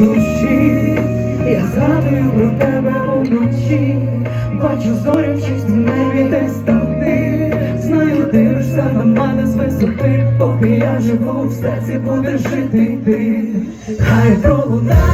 душі, я згадую про тебе уночі, бачу зорю в небі десь там ти Знаю, дивишся на мене з висоти, поки я живу, в серці будеш жити ти, хай пролунають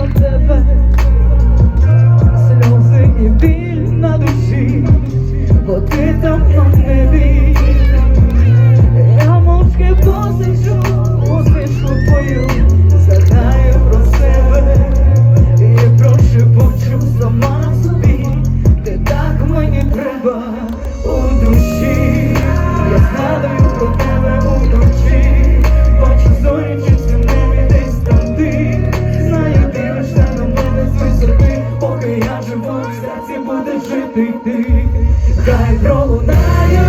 Yollarımda серці буде жити ти, хай пролунає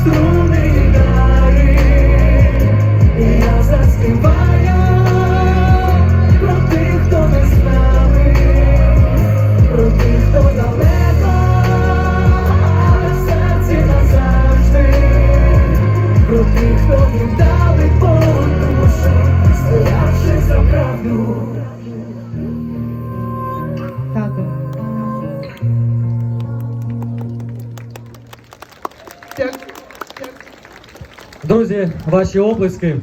струни гітари, і я заспіваю про тих, хто не з нами, про тих, хто далеко, але в серці назавжди, про тих, хто не Друзі, ваші оплески.